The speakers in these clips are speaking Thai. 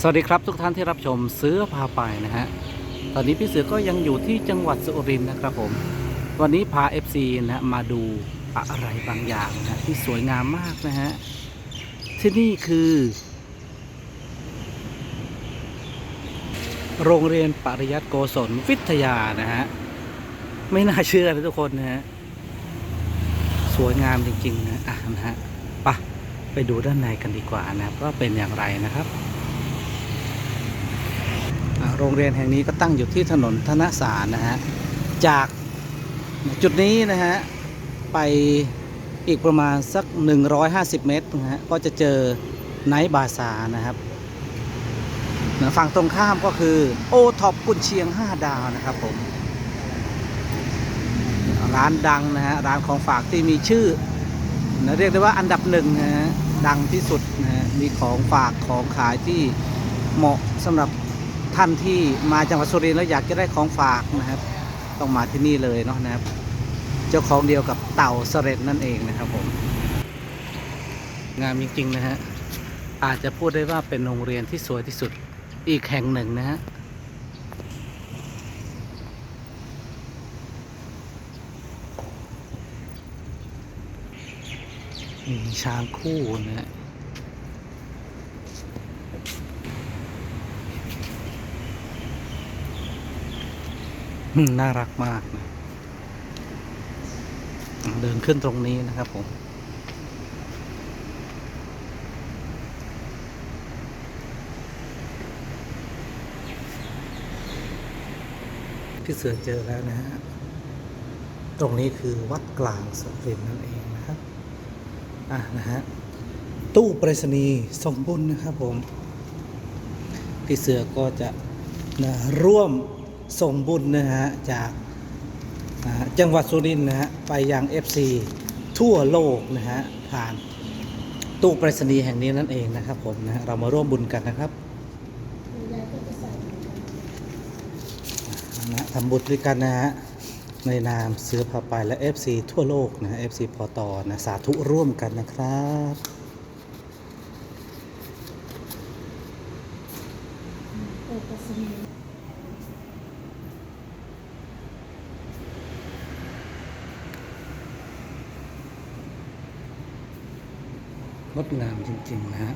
สวัสดีครับทุกท่านที่รับชมเสือพาไปนะฮะ ตอนนี้พี่เสือก็ยังอยู่ที่จังหวัดสุรินทร์นะครับผม วันนี้พา FC นะฮะมาดูอะไรบางอย่างนะฮะที่สวยงามมากนะฮะ ที่นี่คือ โรงเรียนปริยัติโกศลวิทยานะฮะ ไม่น่าเชื่อเลยทุกคนนะฮะ สวยงามจริงๆนะอะนะฮะไปะไปดูด้านในกันดีกว่านะครับว่าเป็นอย่างไรนะครับ โรงเรียนแห่งนี้ก็ตั้งอยู่ที่ถนนธนสารนะฮะ จากจุดนี้นะฮะ ไปอีกประมาณสัก 150 เมตรนะฮะ ก็จะเจอไนท์บาซานะครับนะฝั่งตรงข้ามก็คือโอท็อปกุนเชียง 5 ดาวนะครับผม ร้านดังนะฮะ ร้านของฝากที่มีชื่อนะเรียกได้ว่าอันดับหนึ่งนะฮะ ดังที่สุดนะฮะ มีของฝากของขายที่เหมาะสำหรับ ท่านที่มาจังหวัดสุรินทร์แล้วอยากจะได้ของฝากนะครับ ต้องมาที่นี่เลยเนาะนะครับ เจ้าของเดียวกับเต่าเสร็จนั่นเองนะครับผม งามจริงๆนะฮะอาจจะพูดได้ว่าเป็นโรงเรียนที่สวยที่สุดอีกแห่งหนึ่งนะฮะมีช้างคู่นะฮะ น่ารักมากนะเดินขึ้นตรงนี้นะครับผม พี่เสือเจอแล้วนะฮะ ตรงนี้คือวัดกลางสุรินนั่นเองนะครับอะนะฮะ ตู้ไปรษณีย์สมบุญนะครับผม พี่เสือก็จะนะร่วม ส่งบุญนะฮะจากจังหวัดสุรินทร์นะฮะไปยัง FC ทั่วโลกนะฮะผ่านตู้ไปรษณีย์แห่งนี้นั่นเองนะครับผมนะเรามาร่วมบุญกันนะครับนะทำบุญด้วยกันนะฮะในนามเสือพาไปและ FC ทั่วโลกนะ FC พอตอนะสาธุร่วมกันนะครับ งดงามจริง ๆ นะฮะ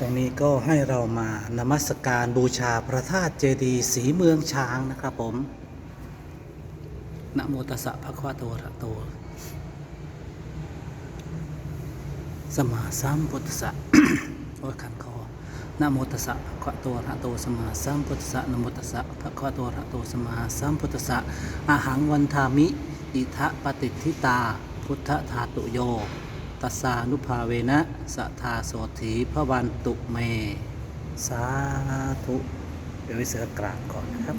ตรงนี้ก็ให้เรามานมัสการบูชาพระธาตุเจดีย์สีเมืองช้างนะครับผมนะโมตัสสะภะคะวะโตอะระโต สมาสัมพุทธัสสะโอ้ขันคอนะโมตัสสะภะคะวะโตอะระหะโตสมมาสัมพุทธัสสะนะโมตัสสะภะคะวะโตอะระหะโตสมมาสัมพุทธัสสะอาหังวันทามิ อิทะปฏิทิตา พุทธธาตุโย ตัสสานุภาเวนะสัทธาโสถีพระวันตุเม สาธุเดี๋ยวไปเสือกราบก่อนนะครับ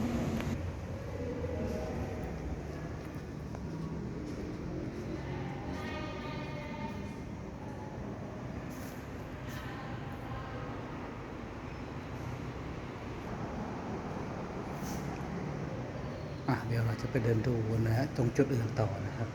อะเดี๋ยวเรา จะไปเดินดูนะฮะตรงจุดอื่นต่อนะครับ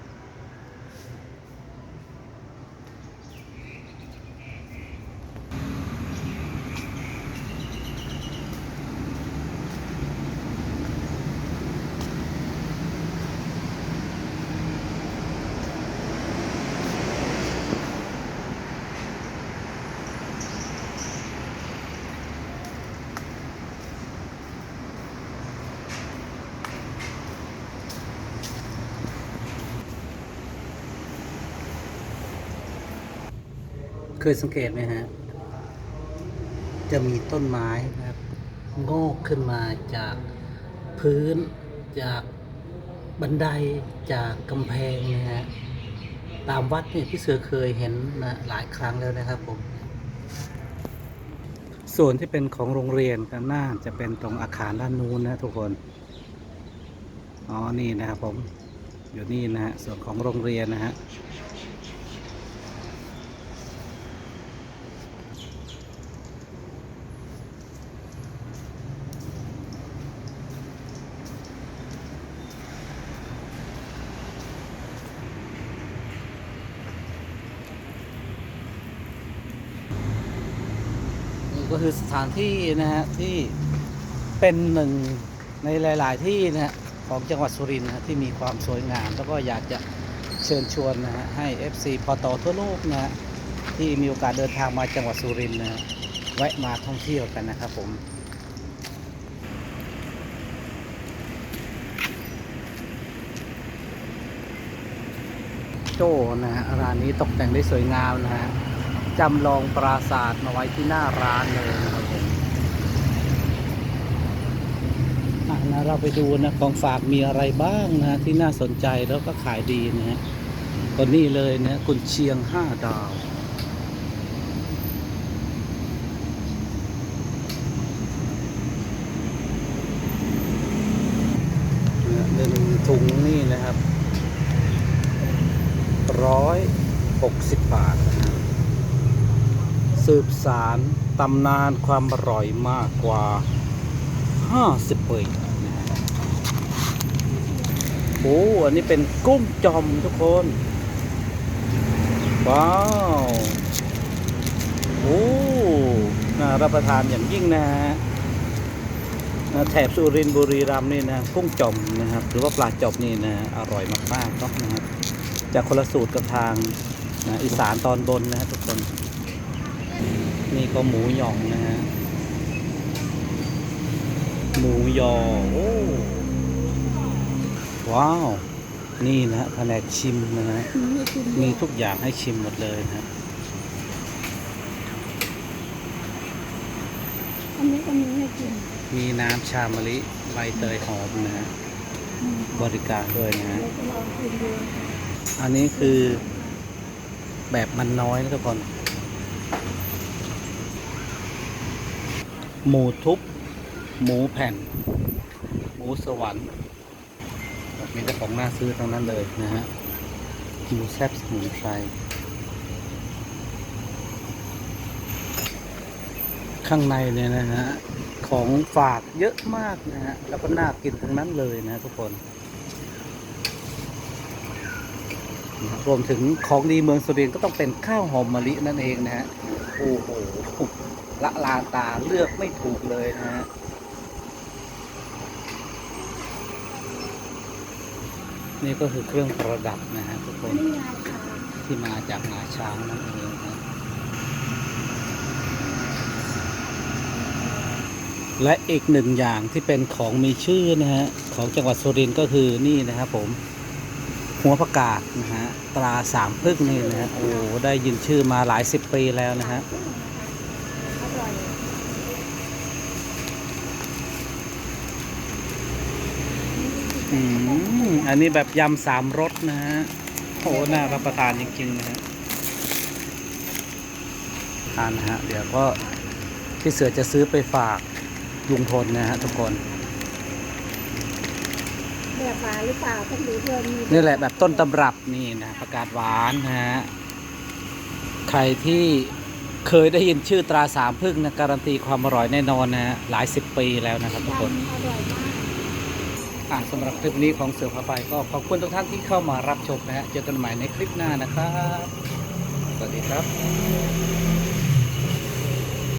เคยสังเกตไหมฮะ จะมีต้นไม้นะครับ งอกขึ้นมาจากพื้น จากบันไดจากกำแพงนะฮะ ตามวัดเนี่ยพี่เสือเคยเห็นนะหลายครั้งแล้วนะครับผม ส่วนที่เป็นของโรงเรียนก็น่าจะเป็นตรงอาคารด้านนู้นนะทุกคน อ๋อ นี่นะครับผม อยู่นี่นะฮะ ส่วนของโรงเรียนนะฮะ ก็ คือสถานที่นะฮะที่เป็นหนึ่งในหลาย ๆ ที่นะฮะของจังหวัดสุรินทร์นะที่มีความสวยงาม แล้วก็อยากจะเชิญชวนนะฮะให้ FC พอตอทั่วโลกนะฮะที่มีโอกาสเดินทางมาจังหวัดสุรินทร์นะฮะแวะมาท่องเที่ยวกันนะครับผมโจ้นะฮะร้านนี้ตกแต่งได้สวยงามนะฮะ จำลองปราสาทมาไว้ที่หน้าร้านเลยนะครับผมอะนะเราไปดูนะของฝากมีอะไรบ้างนะฮะที่น่าสนใจแล้วก็ขายดีนะฮะก็นี่เลยนะกุนเชียงห้าดาวนะหนึ่งถุงนี่นะครับร้อยหกสิบบาทนะฮะ สืบสารตำนานความอร่อยมากกว่าห้าสิบปีโอ้อันนี้เป็นกุ้งจอมทุกคน ว้าวโอ้น่ารับประทานอย่างยิ่งนะฮะแถบสุรินทร์บุรีรัมย์นี่นะกุ้งจอมนะครับ หรือว่าปลาจอบนี่นะอร่อยมากๆนะนะครับจะคนละสูตรกับทางนะอีสานตอนบนนะฮะทุก นนี่ก็หมูหยองนะฮะ หมูยอโอ้ว้าว นี่นะฮะแผนกชิมนะฮะ มีทุกอย่างให้ชิมหมดเลยนะฮะอันนี้ก็มีให้กินมีน้ำชามะลิใบเตยหอมนะฮะอืมบริการด้วยนะฮะเราจะลองกินดูอันนี้คือแบบมันน้อยนะทุกคน หมูทุบ หมูแผ่น หมูสวรรค์มีแต่ของน่าซื้อทั้งนั้นเลยนะฮะหมูแซ่บสมุนไพรข้างในเนี่ยนะฮะของฝากเยอะมากนะฮะแล้วก็น่ากินทั้งนั้นเลยนะทุกคนรวมถึงของดีเมืองสุรินทร์ก็ต้องเป็นข้าวหอมมะลินั่นเองนะฮะโอ้โห ละลานตาเลือกไม่ถูกเลยนะฮะนี่ก็คือเครื่องประดับนะฮะทุกคนที่มาจากงาช้างนั่นเองนะและอีกหนึ่งอย่างที่เป็นของมีชื่อนะฮะของจังหวัดสุรินทร์ก็คือนี่นะครับผมหัวประกาศนะฮะตราสามพึ่งนี่นะฮะโอ้ได้ยินชื่อมาหลายสิบปีแล้วนะฮะ อร่อย อืมอันนี้แบบยำสามรสนะฮะโอ้น่ารับประทานจริงๆนะฮะทานนะฮะ เดี๋ยวก็พี่เสือจะซื้อไปฝากลุงพลนะฮะทุกคน แบบหวานหรือเปล่าต้องดูด้วยมีนี่แหละแบบต้นตำรับนี่นะประกาศหวานนะฮะ ใครที่เคยได้ยินชื่อตราสามพึ่งนะการันตีความอร่อยแน่นอนนะฮะหลายสิบปีแล้วนะครับทุกคน ยำอร่อยมากอะ สำหรับคลิปนี้ของเสือพาไปก็ขอบคุณทุกท่านที่เข้ามารับชมนะฮะเจอกันใหม่ในคลิปหน้านะครับ สวัสดีครับ